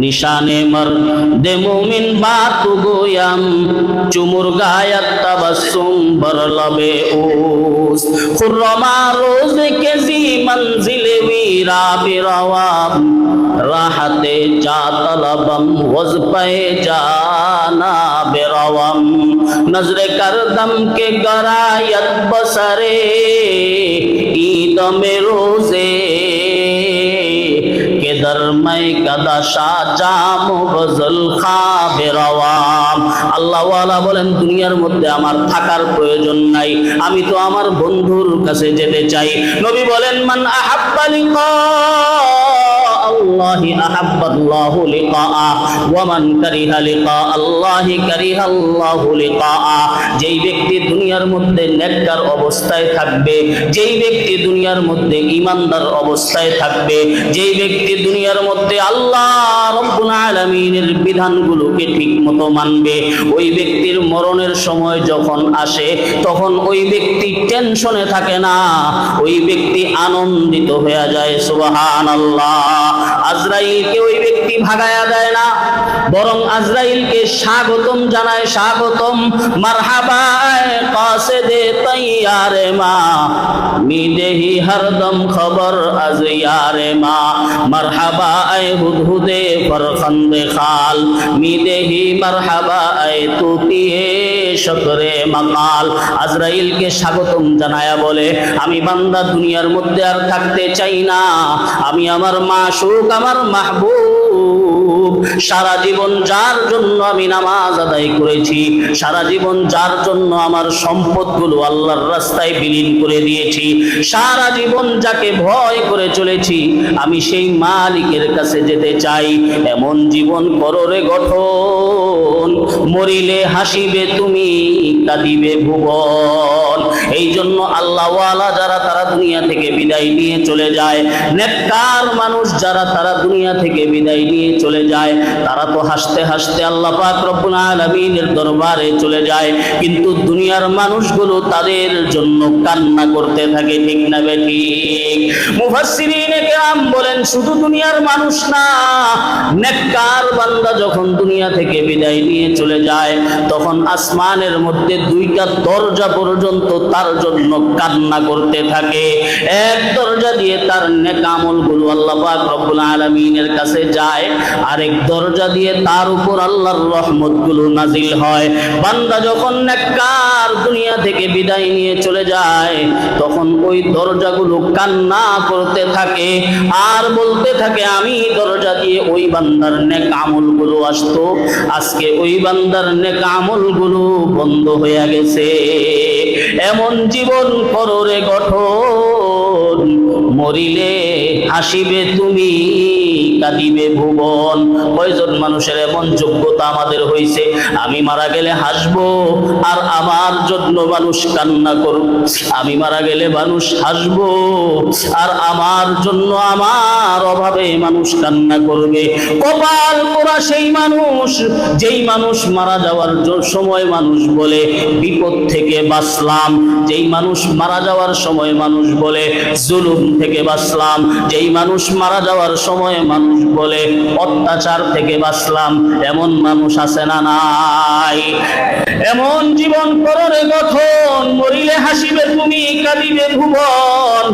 निशाने मर्द मोमिन बात गोयम चुमुर गायत तबस्सुम बर लबे ओस खुर्रमा रोज के जी मंजिल वीरा बिरवाम राहते जा तलबम वज पे जाना बिरवम नजर करदम के गरायत बसरे ईद में रोजे দরমাই কাদা শাহজাম গজল খাবে আল্লাহ আল্লাহওয়ালা বলেন দুনিয়ার মধ্যে আমার থাকার প্রয়োজন নাই, আমি তো আমার বন্ধুর কাছে যেতে চাই। নবী বলেন, মান আহাব্বালি الله أحب الله لقاءه ومن كره لقاء الله كره الله لقاءه যেই ব্যক্তি দুনিয়ার মধ্যে নেককার অবস্থায় থাকবে যেই ব্যক্তি দুনিয়ার মধ্যে ইমানদার অবস্থায় থাকবে যেই ব্যক্তি দুনিয়ার মধ্যে আল্লাহ রব্বুল আলামিনের বিধানগুলোকে ঠিকমতো মানবে ওই ব্যক্তির মরণের সময় যখন আসে তখন ওই ব্যক্তি টেনশনে থাকে না ওই ব্যক্তি আনন্দিত হয়ে যায় সুবহানাল্লাহ আজরাইলকে ওই ব্যক্তি ভাগায়া দেয় না, বরং আজরাইলকে স্বাগতম জানায়, স্বাগতম মারহাবা, কাসেদে তৈয়ারে মা, মিদেহি হরদম খবর আজ ইয়ারে মা, মারহাবা আয় হুদহুদে খাল, মিদেহি মারহাবা আয় তুতিয়ে শকরে মাকাল আজরাইলকে স্বাগতম জানায়া বলে, আমি বান্দা দুনিয়ার মধ্যে আর থাকতে চাই না। আমি আমার মাসুক, আমার মাহবুব সারা জীবন যার জন্য আমি নামাজ আদায় করেছি, সারা জীবন যার জন্য আমার সম্পদগুলো আল্লাহর রাস্তায় বিলীন করে দিয়েছি, সারা জীবন যাকে ভয় করে চলেছি, আমি সেই মালিকের কাছে যেতে চাই। এমন জীবন কররে গঠন, মরিলে হাসিবে তুমি, কাঁদিবে ভুবন। এই জন্য আল্লাহওয়ালা যারা তারা দুনিয়া থেকে বিদায় নিয়ে চলে যায়, নেককার মানুষ যারা তারা দুনিয়া থেকে বিদায় নিয়ে চলে যায়, তারা তো হাসতে হাসতে আল্লাহ পাক দরবারে চলে যায়। কিন্তু দুনিয়ার মানুষগুলো তাদের জন্য কান্না করতে থাকে, ঠিক না কেরাম বলেন, শুধু দুনিয়ার মানুষ না, নেককার বান্দা যখন দুনিয়া থেকে বিদায় নিয়ে চলে যায়, তখন আসমানের মধ্যে দুইটা দরজা পর্যন্ত তার জন্য কান্না করতে থাকে। এক দরজা দিয়ে তার নেক আমলগুলো আল্লাহ রব্বুল আলামিনের কাছে যায়। আরেক দরজা দিয়ে তার উপর আল্লাহর রহমতগুলো নাজিল হয়। বান্দা যখন নেককার দুনিয়া থেকে বিদায় নিয়ে চলে যায়, তখন ওই দরজাগুলো কান্না করতে থাকে আর বলতে থাকে, আমি দরজা দিয়ে ওই বান্দার নেক আমলগুলো আসতো। আজকে ওই বান্দার নেক আমলগুলো বন্ধ হয়ে গেছে। এমন জীবন কররে গঠন। মরিলে হাসিবে তুমি, কাঁদিবে ভুবন। কয়জন মানুষের এমন যোগ্যতা আমাদের হইছে? আমি মারা গেলে হাসবো, আর আমার জন্য মানুষ কান্না করব আমি মারা গেলে মানুষ হাসবো, আর আমার জন্য আমার অভাবে মানুষ কান্না করবে। কপাল পোড়া সেই মানুষ, যেই মানুষ মারা যাওয়ার সময় মানুষ বলে, বিপদ থেকে বাঁচলাম। যেই মানুষ মারা যাওয়ার সময় মানুষ বলে, জুলুম থেকে বাঁচলাম। যেই মানুষ মারা যাওয়ার সময় মানুষ বলে, অত্যাচার থেকে বাঁচলাম। এমন মানুষ আছে না নাই। এমন জীবন কররে গঠন, মরিলে হাসিবে তুমি, কাঁদিবে ভুবন।